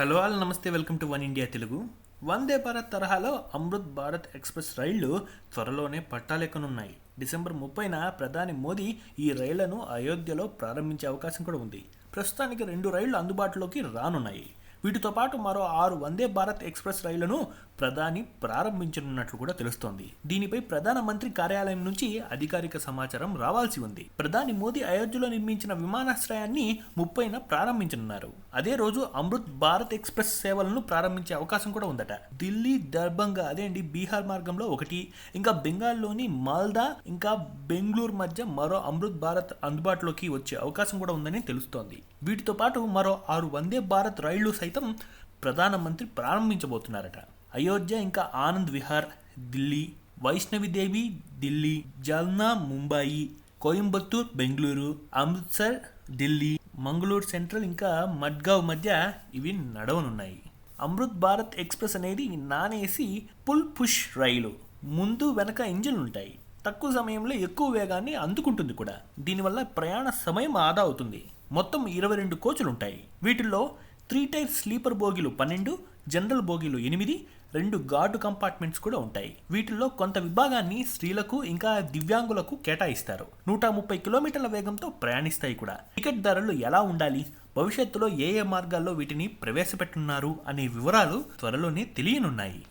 Hello all namaste welcome to one India Telugu. Vande Bharat తరహాలో Amrit Bharat express రైళ్ళు త్వరలోనే పట్టాలెక్కనున్నాయి December ముప్పైన ప్రధాని మోదీ ఈ రైళ్ళను అయోధ్యలో ప్రారంభించే అవకాశం కూడా ఉంది. ప్రస్తుతానికి రెండు రైళ్ళు అందుబాటులోకి రానున్నాయి. వీటితో పాటు మరో ఆరు వందే భారత్ ఎక్స్ప్రెస్ రైళ్ళను ప్రధాని ప్రారంభించనున్నట్లు కూడా తెలుస్తోంది. దీనిపై ప్రధానమంత్రి కార్యాలయం నుంచి అధికారిక సమాచారం రావాల్సి ఉంది. ప్రధాని మోదీ అయోధ్యలో నిర్మించిన విమానాశ్రయాన్ని ముప్పైన ప్రారంభించనున్నారు. అదే రోజు అమృత్ భారత్ ఎక్స్ప్రెస్ సేవలను ప్రారంభించే అవకాశం కూడా ఉందట. ఢిల్లీ దర్భంగా అదేంటి? బీహార్ మార్గంలో ఒకటి. ఇంకా బెంగాల్లోని మాల్దా ఇంకా బెంగళూరు మధ్య మరో అమృత్ భారత్ అందుబాటులోకి వచ్చే అవకాశం కూడా ఉందని తెలుస్తోంది. వీటితో పాటు మరో ఆరు వందే భారత్ రైళ్ళు సైతం ప్రధానమంత్రి ప్రారంభించబోతున్నారట. అయోధ్య ఇంకా ఆనంద్ విహార్ ఢిల్లీ వైష్ణవిదేవి ఢిల్లీ జల్నా ముంబాయి కోయంబత్తూర్ బెంగళూరు అమృత్సర్ ఢిల్లీ మంగళూరు సెంట్రల్ ఇంకా మడ్గావ్ మధ్య ఇవి నడవనున్నాయి. అమృత్ భారత్ ఎక్స్ప్రెస్ అనేది నానేసి పుల్ పుష్ రైలు. ముందు వెనక ఇంజిన్లు ఉంటాయి తక్కువ సమయంలో ఎక్కువ వేగాన్ని అందుకుంటుంది కూడా. దీనివల్ల ప్రయాణ సమయం ఆదా అవుతుంది. మొత్తం ఇరవై రెండు కోచులు ఉంటాయి వీటిల్లో త్రీ టైర్ స్లీపర్ బోగీలు పన్నెండు జనరల్ బోగీలు ఎనిమిది రెండు గార్డు కంపార్ట్మెంట్స్ కూడా ఉంటాయి. వీటిల్లో కొంత విభాగాన్ని స్త్రీలకు ఇంకా దివ్యాంగులకు కేటాయిస్తారు. నూట ముప్పై కిలోమీటర్ల వేగంతో ప్రయాణిస్తాయి కూడా. టికెట్ ధరలు ఎలా ఉండాలి? భవిష్యత్తులో ఏ ఏ మార్గాల్లో వీటిని ప్రవేశపెట్టున్నారు? అనే వివరాలు త్వరలోనే తెలియనున్నాయి.